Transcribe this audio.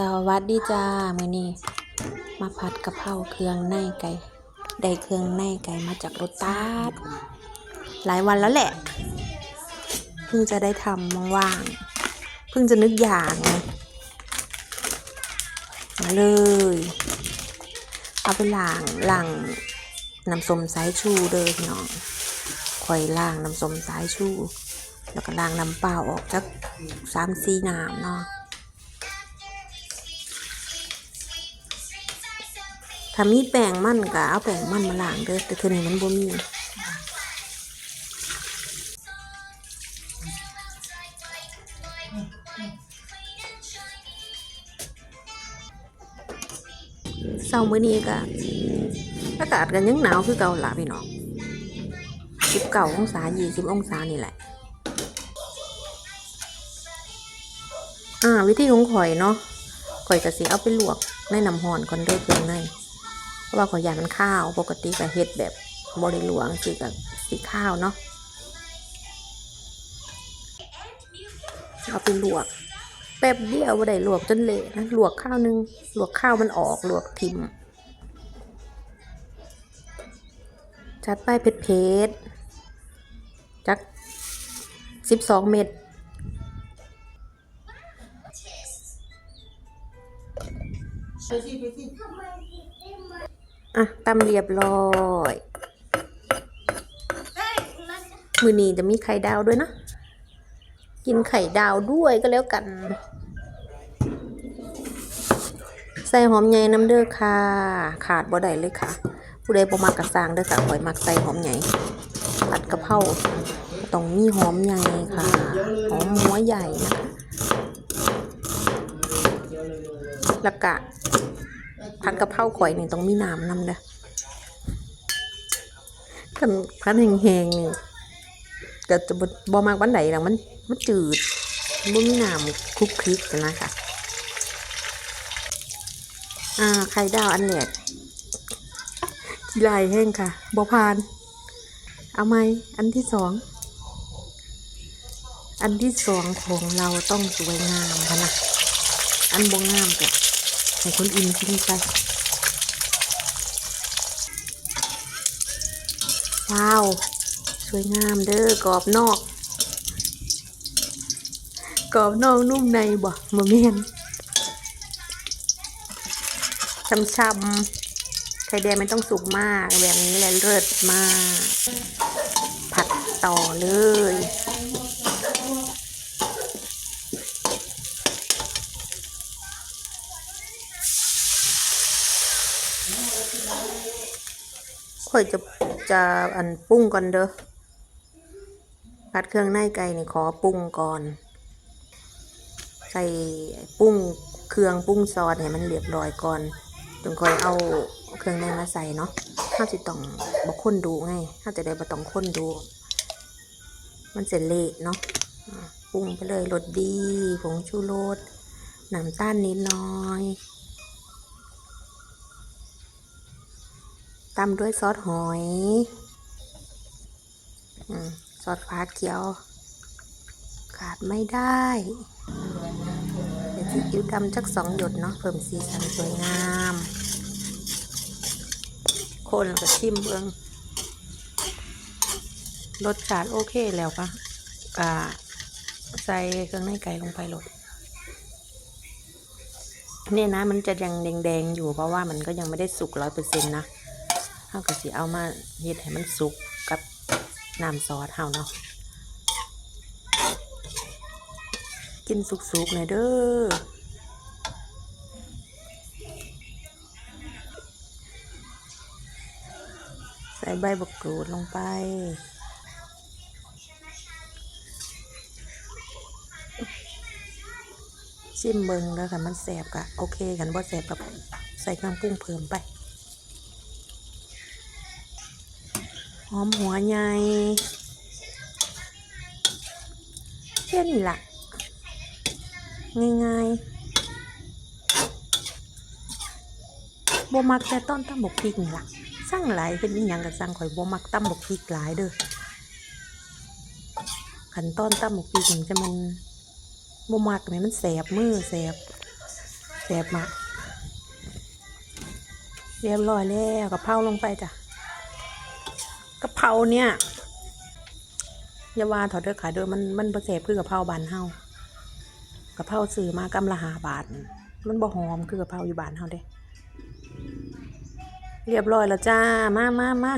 สวัสดีจ้ามื้อนี้มาผัดกะเพราเครื่องในไก่ได้เครื่องในไก่มาจากรถตัสหลายวันแล้วแหละเพิ่งจะได้ทำว่างๆเพิ่งจะนึกอยากไงมาเลย เอาไปล้างล้างน้ำส้มสายชูเด้อพี่น้องข่อยล้างน้ำส้มสายชู แล้วก็ล้างน้ำเปล่าออกจากสามสี่น้ำเนาะ ถ้ามีแป้งมันก็เอาแป้งมันมาล้างเด้อแต่เท่านี้มันบ่มีเช้ามื้อนี้ก็อากาศก็ยังหนาวคือเก่าล่ะพี่น้อง19องศา20องศานี่แหละ อ่า วิธีของข่อยเนาะข่อยก็สิเอาไปลวกในน้ำร้อนก่อนเด้อเครื่องใน เพราะว่าขอยอยากมันข้าว ปกติก็เฮ็ดแบบบริหลวงสิกับสีข้าวเนาะเอาไปลวก แป๊บเดียวบ่ได้ลวกจนเละนะลวกข้าวนึงลวกข้าวมันออกลวกทิมจัดไปเผ็ดเผ็ดๆจักสิบสองเม็ด อะตำเรียบร้อยมือนี้จะมีไข่ดาวด้วยนะ กินไข่ดาวด้วยก็แล้วกัน ใส่หอมใหญ่น้ำเด้อค่ะ ขาดบ่ได้เลยค่ะ ผู้ใดบ่มักกระซางเด้อค่ะข่อยมักใส่หอมใหญ่ผัดกะเพราต้องมีหอมใหญ่ค่ะ หอมหัวใหญ่นะคะแล้วก็ ผัดกะเพราข่อยนี่ต้องมีน้ำนำเด้อกันพัดแห้งๆนี่ก็จะบ่บ่มากวันไหนหรอกมันมันจืดบ่มีน้ำคลุกคลิกนะคะอ่าไข่ดาวอันแรกกีฬายแห้งค่ะบ่ผ่าน เอาไหมอันที่สอง อันที่สองของเราต้องสวยงามค่ะนะ อันบ่งามก็ ให้คนอื่นกินไปว้าว สวยงามเด้อกรอบนอก กรอบนอกนุ่มในบ่มาเมนช้ำๆไข่แดงไม่ต้องสุกมากแบบนี้แหละเลิศมาก ผัดต่อเลย ข่อยจะจะอันปรุงก่อนเด้อผัดเครื่องในไก่นี่ขอปรุงก่อน ใส่ปรุงเครื่องปรุงซอสให้มันเรียบร้อยก่อนจึงค่อยเอาเครื่องในมาใส่เนาะถ้าสิต้องบ่คนดูไงถ้าจะได้บ่ต้องคนดู มันเสร็จเละเนาะปรุงไปเลยรสดีผงชูรสน้ำตาลนิดน้อย ตามด้วยซอสหอยอซอสฟ้าเขียว ขาดไม่ได้เดี๋ยวซีอิ๊วดำจักสองหยดเนาะเพิ่มสีสันสวยงาม คนแล้วก็ชิมเบืองรสชาติโอเคแล้วปะอ่าใส่เครื่องในไก่ลงไปลดเนี่ยนะมันจะยังแดงๆอยู่เพราะว่ามันก็ยังไม่ได้สุกร้อยเปอร์เซ็นต์นะ เท่ากับสิเอามาเฮ็ดให้มันสุกกับน้ำซอสเฮาเนาะกินสุกๆหน่อยเด้อใส่ใบบักกรูดลงไปชิมเบิงแล้วกันมันแสบกะโอเคกันบ่แสบกับใส่เครื่องปรุงเพิ่มไป อมหัวใหญ่แค่นี้ล่ะง่ายๆบ่มักแต่ต้นตำบกพริกนี่ล่ะสั่งหลายเป็นอีหยังกับสั่งข่อยบ่มักตำบกพริกหลายเด้อขันต้นตำบกพริกจะมันบ่มักนี่มันแสบมือแสบแซ่บมากเรียบร้อยแล้วกะเพราลงไปจ้ะ กะเพราเนี่ยอย่าว่าถอดเด้อขายเด้อมันมันบ่แซ่บคือกะเพราบานเฮากะเพราซื้อมากำละหาบาท มันบ่หอมคือกะเพราอยู่บานเฮาเด้ เรียบร้อยแล้วจ้า มามามา